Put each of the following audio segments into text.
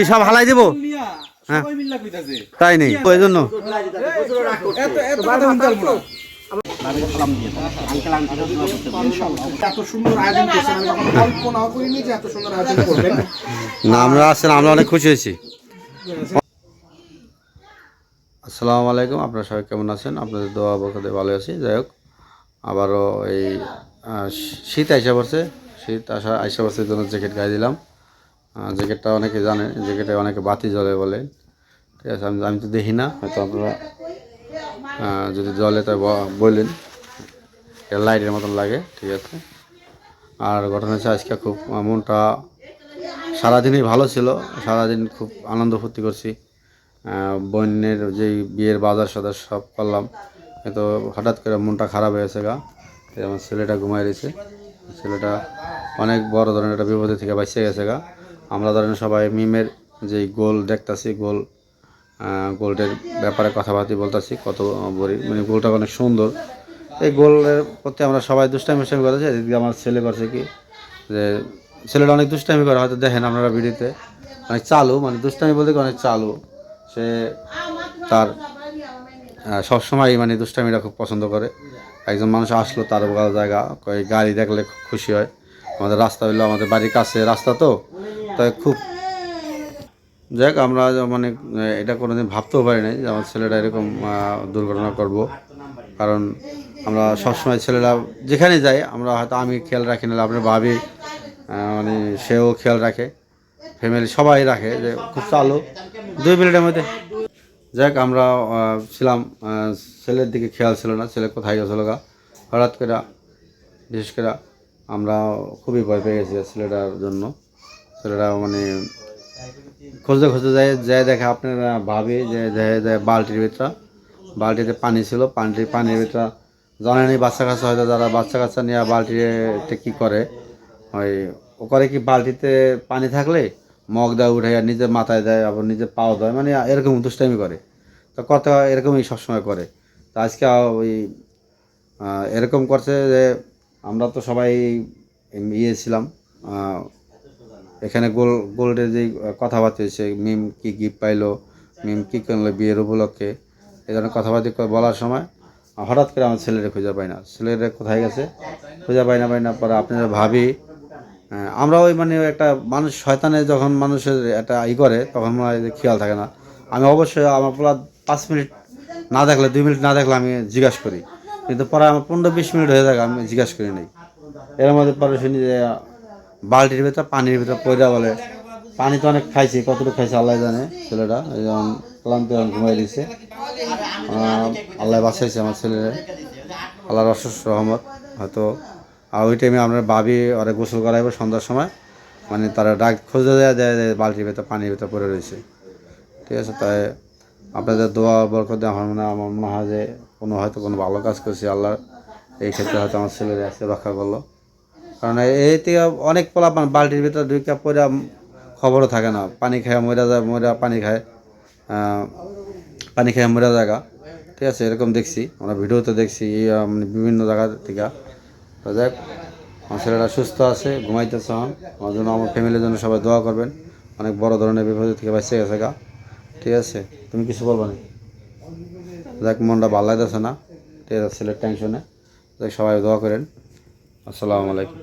কি সব হালাই দিব? হ্যাঁ। তাই নেই ওই জন্য না এত সুন্দর আয়োজন করছেন আমি কখনো কল্পনাও করিনি যে এত সুন্দর আয়োজন করবেন। না আমরা আসছেন আমরা অনেক খুশি হয়েছি। আসসালামু আলাইকুম আপনারা সবাই কেমন আছেন? আপনাদের দোয়া বকাতে ভালো আছি। যাই হোক আবারও এই শীত আইসা পড়ছে। শীত আসা আইসা পড়ছে জন্য জ্যাকেট গায়ে দিলাম। জ্যাকেটটা অনেকে জানে জ্যাকেটে অনেকে বাতি জ্বলে বলে। ঠিক আছে, আমি আমি তো দেখি না, হয়তো আপনারা যদি জ্বলে তাই বললেন লাইটের মতন লাগে, ঠিক আছে। আর ঘটনা হচ্ছে আজকে খুব মনটা সারাদিনই ভালো ছিল। সারাদিন খুব আনন্দ ফুর্তি করছি। বন্যের যে বিয়ের বাজার সাজার সব করলাম। কিন্তু হঠাৎ করে মনটা খারাপ হয়েছে গা। আমার ছেলেটা ঘুমাই রয়েছে। ছেলেটা অনেক বড় ধরনের একটা বিপদের থেকে বাঁচিয়ে গেছে গা। আমরা ধরেন সবাই মিমের যে গোল দেখতাছি গোল আহ, গোলটার ব্যাপারে কথাবার্তা বলতাছি কত বড়ি মানে গোলটা অনেক সুন্দর। এই গোলের প্রতি আমরা সবাই দুষ্টামি মুষ্টামি করেছি এদিকে আমার ছেলে করছে কি যে ছেলেটা অনেক দুষ্টামি করে হয়তো দেখেন আপনারা ভিডিওতে। অনেক চালু মানে দুষ্টামি বলতে অনেক চালু। সে তার সবসময় মানে দুষ্টামিটা খুব পছন্দ করে। একজন মানুষ আসলো তার জায়গা গাড়ি দেখলে খুব খুশি হয়। আমাদের রাস্তা হইল আমাদের বাড়ির কাছে রাস্তা তো। তাই খুব যাক, আমরা মানে এটা কোনোদিন ভাবতেও পারি নাই যে আমার ছেলেটা এরকম দুর্ঘটনা করব। কারণ আমরা সবসময় ছেলেরা যেখানে যাই, আমরা হয়তো আমি খেয়াল রাখি না, আপনার ভাবি মানে সেও খেয়াল রাখে, ফ্যামিলি সবাই রাখে যে খুব চালু। দুই মিনিটের মধ্যে। যাক, আমরা ছিলাম ছেলের দিকে খেয়াল ছিল না, ছেলে কোথায় গেছিল গা? হঠাৎ করে, বিশেষ করে আমরা খুবই ভয় পেয়ে গেছি ছেলেটার জন্য। ছেলেটা মানে খুঁজতে খুঁজতে যায় যায় দেখে আপনারা ভাবি যে যে বালতির ভিতরে, বালতিতে পানি ছিল পানির পানির ভিতরে জানেনি বাচ্চা কাচ্চা, হয়তো যারা বাচ্চা কাচ্চা নিয়ে বালতিতে কী করে। ওই, ও করে কি বালতিতে পানি থাকলে মগ দেয় উঠে নিজের মাথায় দেয়, আবার নিজে পাও দেয় মানে এরকম দুষ্টামি করে। তো কত এরকমই সবসময় করে। তো আজকে ওই এরকম করছে যে আমরা তো সবাই ইয়ে ছিলাম এখানে গোল গোল্ডের যে কথাবার্তা হয়েছে, মিম কী গিফট পাইলো, মিম কী কিনলো বিয়ের উপলক্ষে, এই ধরনের কথাবার্তা বলার সময় হঠাৎ করে আমার ছেলেরা খুঁজে পাই না। ছেলেরা কোথায় গেছে, খুঁজে পাই না পাই না, পরে আপনারা ভাবি আমরা ওই মানে একটা মানুষ, শয়তানে যখন মানুষের একটা ই করে, তখন মনে হয় খেয়াল থাকে না। আমি অবশ্যই আমার পুরো পাঁচ মিনিট না দেখলে, দুই মিনিট না দেখলে আমি জিজ্ঞাসা করি। কিন্তু পরে আমার পনেরো বিশ মিনিট হয়ে থাকে আমি জিজ্ঞাসা করি নাই। এর মধ্যে পরে শুনি যে বালতির ভিতরে, পানির ভিতরে পয়দা বলে। পানি তো অনেক খাইছি, কতটুকু খাইছে আল্লাহ জানে ছেলেটা। যেমন ক্লান্ত ঘুমাই দিচ্ছে আল্লাহ বাঁচাইছে আমার ছেলেরা। আল্লাহর অশেষ রহমত, হয়তো। আর ওই টাইমে আমরা ভাবি, ওরা গোসল করাইব সন্ধ্যার সময়। মানে তারা ডাক খুঁজে দেওয়া দেয় বালতির ভেতর, পানির ভেতর পড়ে রয়েছে। ঠিক আছে, তাই আপনাদের দোয়া বরকত আমার মনে আমার মনে হয় যে কোনো, হয়তো কোনো ভালো কাজ করছি আল্লাহ এই ক্ষেত্রে হয়তো আমার ছেলেরা আজকে রক্ষা করল। কারণ এই থেকে অনেক পোলা বালতির ভিতরে দুই কাপ পরে খবরও থাকে না। পানি খায় মরা যায় মরা পানি খায় পানি খায় মরা জায়গা। ঠিক আছে, এরকম দেখছি। আমরা ভিডিওতে দেখছি বিভিন্ন জায়গা থেকে। তো যাক, আমার ছেলেরা সুস্থ আছে, ঘুমাইতেছে আমার জন্য, আমার ফ্যামিলির জন্য সবাই দোয়া করবেন। অনেক বড় ধরনের বিপদ থেকে বাঁচতে গেছে গা। ঠিক আছে, তুমি কিছু বলবা না যাক, মনটা ভালো লাগতেছে না। ঠিক আছে, ছেলের টেনশনে যাক, সবাই দোয়া করেন। আসসালামু আলাইকুম।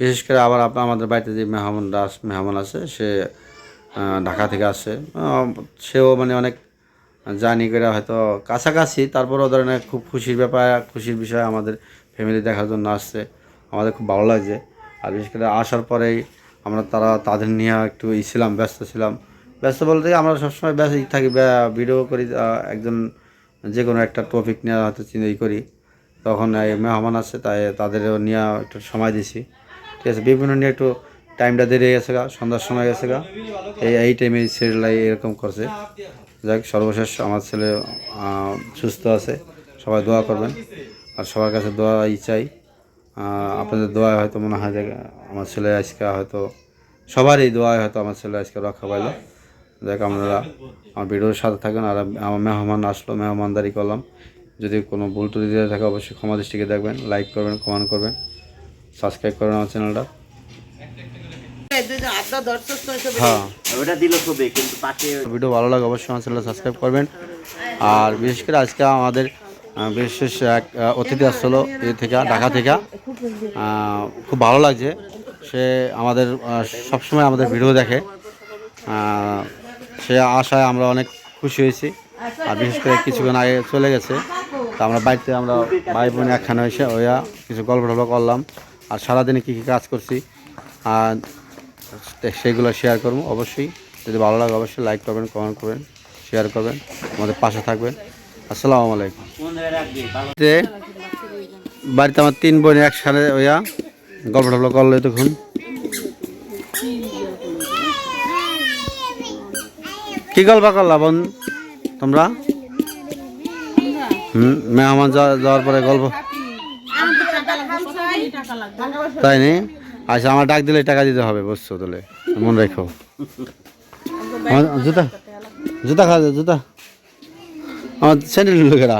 বিশেষ করে আবার আপনার আমাদের বাড়িতে যে মেহমান দাস মেহমান আছে, সে ঢাকা থেকে আসে। সেও মানে অনেক জার্নি করে হয়তো কাছাকাছি, তারপরেও ধরেন খুব খুশির ব্যাপার, খুশির বিষয় আমাদের ফ্যামিলি দেখার জন্য আসছে। আমাদের খুব ভালো লাগছে। আর বিশেষ করে আসার পরেই আমরা তারা, তাদের নিয়ে একটু ই ছিলাম, ব্যস্ত ছিলাম। ব্যস্ত বলতে আমরা সবসময় ব্যস্ত থাকি ভিডিও করি একজন যে কোনো একটা টপিক নিয়ে হয়তো চিন্তাই করি। তখন এই মেহমান আছে, তাই তাদেরও নিয়ে একটু সময় দিছি। ঠিক আছে, বিভিন্ন নিয়ে একটু টাইমটা দেরি গেছে গা, সন্ধ্যার সময় গেছে গা। এই এই টাইমে সিরিয়ালাই এরকম করছে। যাক, সর্বশেষ আমার ছেলে সুস্থ আছে, সবাই দোয়া করবেন। আর সবার কাছে দোয়া ই চাই আপনাদের দোয়ায় হয়তো মনে হয় যে, আমার ছেলে আজকে হয়তো, সবারই দোয়ায় হয়তো আমার ছেলে আজকে রক্ষা পাইল। দেখ আপনারা আমার ভিডিওর সাথে থাকেন। আর আমার মেহমান আসলো, মেহমানদারি করলাম। যদি কোনো ভুল ত্রুটি দিয়ে থাকে, অবশ্যই ক্ষমা দৃষ্টিকে দেখবেন লাইক করবেন কমেন্ট করবেন সাবস্ক্রাইব করবেন আমার চ্যানেলটা হ্যাঁ। ভিডিও ভালো লাগে অবশ্যই আমার চ্যানেল সাবস্ক্রাইব করবেন। আর বিশেষ করে আজকে আমাদের বিশেষ এক অতিথি আসছিল এ থেকে, ঢাকা থেকে। খুব ভালো লাগছে। সে আমাদের সবসময় আমাদের ভিডিও দেখে। সে আশায় আমরা অনেক খুশি হয়েছি। আর বিশেষ করে কিছুক্ষণ আগে চলে গেছে। তা আমরা বাড়িতে আমরা ভাই বোন একখানে হয়েছে ওইয়া কিছু গল্প টল্প করলাম। আর সারাদিনে কী কী কাজ করছি, আর সেগুলো শেয়ার করব। অবশ্যই যদি ভালো লাগে অবশ্যই লাইক করবেন কমেন্ট করবেন শেয়ার করবেন, আমাদের পাশে থাকবেন। আসসালামু আলাইকুম। বাড়িতে আমার তিন বোন একসাথে ওইয়া গল্প টল্প করল তখন কি গল্প করলা বোন তোমরা? হুম মেহমান যাওয়া- যাওয়ার পরে গল্প। তাই নি? আচ্ছা আমার ডাক দিলে টাকা দিতে হবে, বুঝছ তাহলে। মনে রেখো। জুতা জুতা খা জুতা। আমার স্যান্ডেল লোকেরা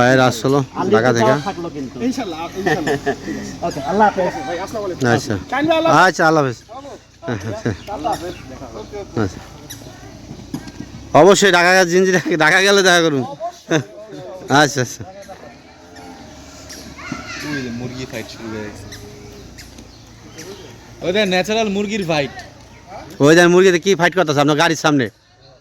বাইরে আসছিল ঢাকা থেকে। ইনশাআল্লাহ ইনশাআল্লাহ। ওকে আল্লাহ হাফেজ। ভাই আসসালামু আলাইকুম। আচ্ছা। আচ্ছা আল্লাহ হাফেজ। আচ্ছা। অবশ্যই ঢাকা জিঞ্জি ঢাকা গেলে দেখা করুন। আচ্ছা আচ্ছা। মুরগি ফাইট শুরু হয়ে গেছে। ওদের ন্যাচারাল মুরগির ফাইট ওই মুরগিতে কি ফাইট করতেছে আপনার গাড়ির সামনে?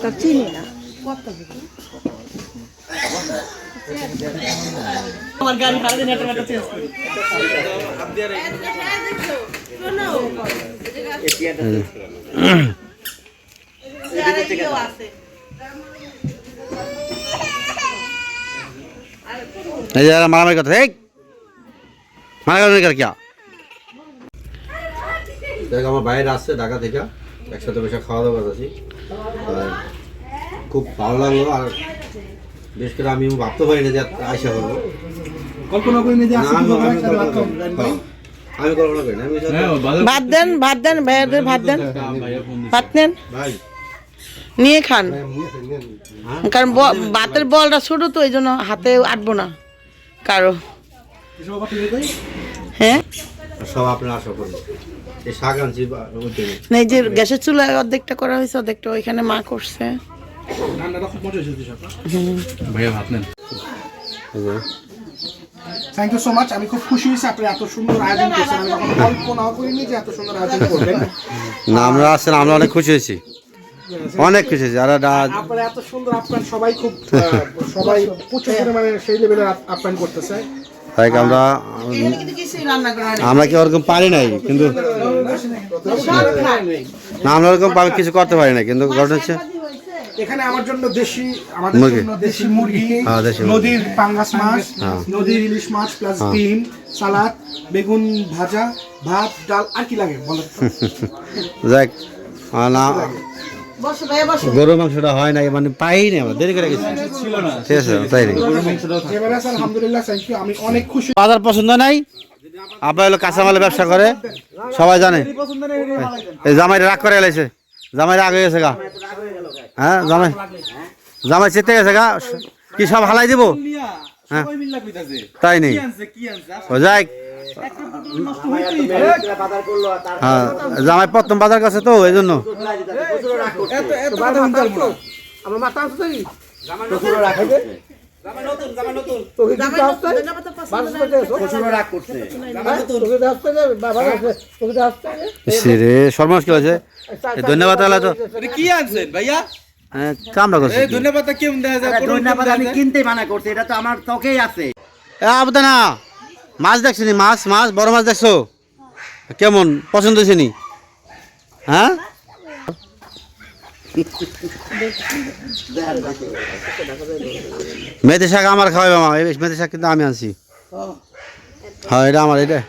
তো চিনি না। এই যে এরা মারামারি কথা এই! মারামারি কর কিয়া দেখ আমার বাইরে আসছে ঢাকা থেকে। একসাথে বসে খাওয়া দাওয়া করতেছি। আর খুব ভালো লাগল আর বেশ করে আমি ভাবতে পারি না যে আইসা করব কল্পনা করে নিয়ে যে আমি- কল্পনা করি- হ্যাঁ, আমি কল্পনা করি না আমি ভাত দেন ভাত দেন ভাইয়াদের ভাত দেন। ভাত নেন। ভাই। নিয়ে খান। কারণ ব- ভাতের বলটা ছোট তো এই জন্য হাতে আটবো না কারও। হ্যাঁ? সব আপনার আশা করি শাক আনছি বা- উদ্যোগে না, এই যে গ্যাসের চুলায় অর্ধেকটা করা হয়েছে অর্ধেকটা ওইখানে মা করছে। ভাইয়া ভাত নেন। থ্যাংক ইউ সো মাচ আমি খুব খুশি হয়েছি আপনি এত সুন্দর আয়োজন করছেন। আমি কখনো কল্পনাও করিনি যে এত সুন্দর আয়োজন করবেন। না আমরা আসছেন আমরা অনেক খুশি হয়েছি। অনেক খুশি হয়েছি। আপনারা এত সুন্দর আপ্যায়ন সবাই খুব সবাই প্রচুর পরিমাণে সেই লেভেলের আপ্যায়ন করতেছে। তাই আমরা আমরা কি ওরকম পারি নাই কিন্তু না আমরা ওরকম কিছু করতে পারি না কিন্তু ঘটনা হচ্ছে এখানে আমার জন্য দেশি আমাদের জন্য দেশি মুরগি হ্যাঁ, দেশি মুরগি। নদীর পাঙ্গাস মাছ হ্যাঁ। নদীর ইলিশ মাছ প্লাস হ্যাঁ। ডিম সালাদ বেগুন ভাজা ভাত ডাল আর কি লাগে বলেন যাক না গরু মাংসটা হয় না মানে পাই না আমরা দেরি করে গেছি। তাই আলহামদুলিল্লাহ আমি অনেক খুশি। বাজার পছন্দ নাই? আপনার হলো কাঁচামালের ব্যবসা করে? সবাই জানে? এই জামাই রাগ করে গেছে জামাই রাগ হয়ে গেছে গা। হ্যাঁ জামাই জামাই চেতে গেছে গা। কি সব হালাই দিব? হ্যাঁ। তাই নেই। যাই। হ্যাঁ জামাই প্রথম বাজার কাছে তো এই জন্য। রাগ করছে। সর্বনাশ কি হয়েছে ধন্যবাদ তাহলে তো। কি আনছেন ভাইয়া? হ্যাঁ, করছে। ধন্যবাদ কেমন দেখা যায়? ধন্যবাদ আমি কিনতে মানা করছি এটা তো আমার ত্বকেই আছে। এ আবদা না মাছ দেখছ নি? মাছ মাছ বড় মাছ দেখছ? কেমন? পছন্দ হয়েছে হ্যাঁ? মেথি শাক আমার খাওয়াই মামা এই মেথি শাক কিন্তু আমি আনছি। হ্যাঁ এটা আমার এটা।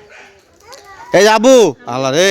এই যাবু আবু। আল্লাহ রে।